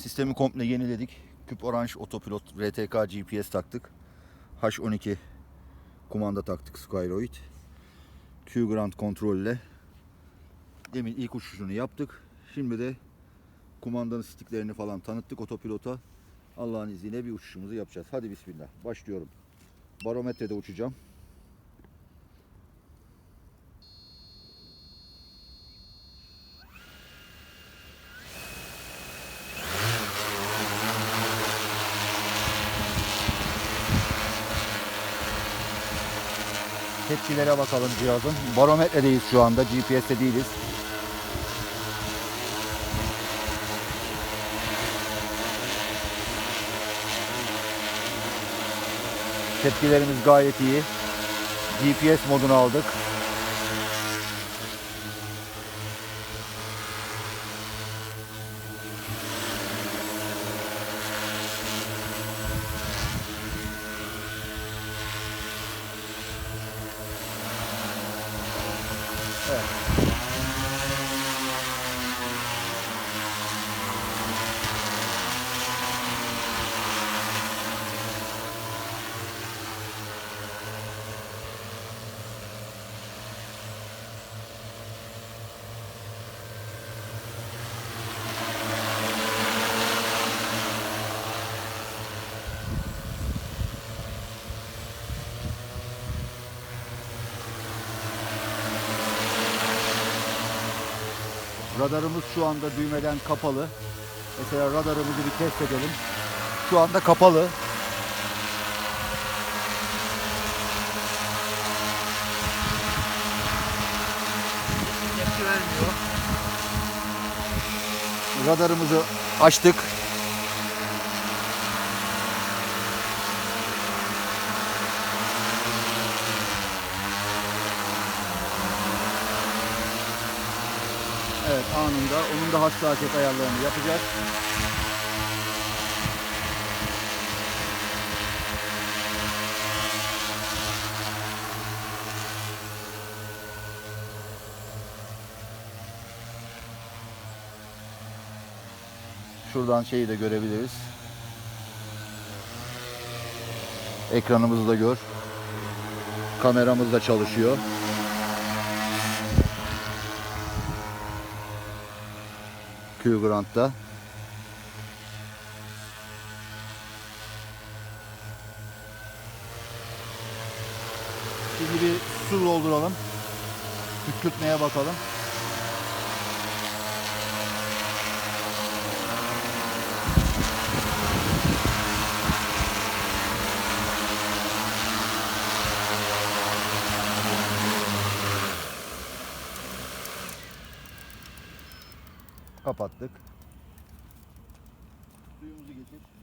Sistemi komple yeniledik. Küp Orange Otopilot RTK GPS taktık. H12 kumanda taktık Skyroid. Q Grand kontrol ile demin ilk uçuşunu yaptık. Şimdi de kumandanın stiklerini falan tanıttık otopilota. Allah'ın izniyle bir uçuşumuzu yapacağız. Hadi bismillah. Başlıyorum. Barometrede uçacağım. Tepkilere bakalım cihazın. Barometredeyiz şu anda. GPS'te değiliz. Tepkilerimiz gayet iyi. GPS modunu aldık. Yeah. Radarımız şu anda düğmeden kapalı. Mesela radarımızı bir test edelim. Şu anda kapalı. Radarımızı açtık. Evet anında onun da hassasiyet ayarlarını yapacağız. Şuradan şeyi de görebiliriz. Ekranımızı da gör. Kameramız da çalışıyor. Q Grand'da. Şimdi bir su dolduralım. Püskürtmeye bakalım. Kapattık. Suyumuzu getir.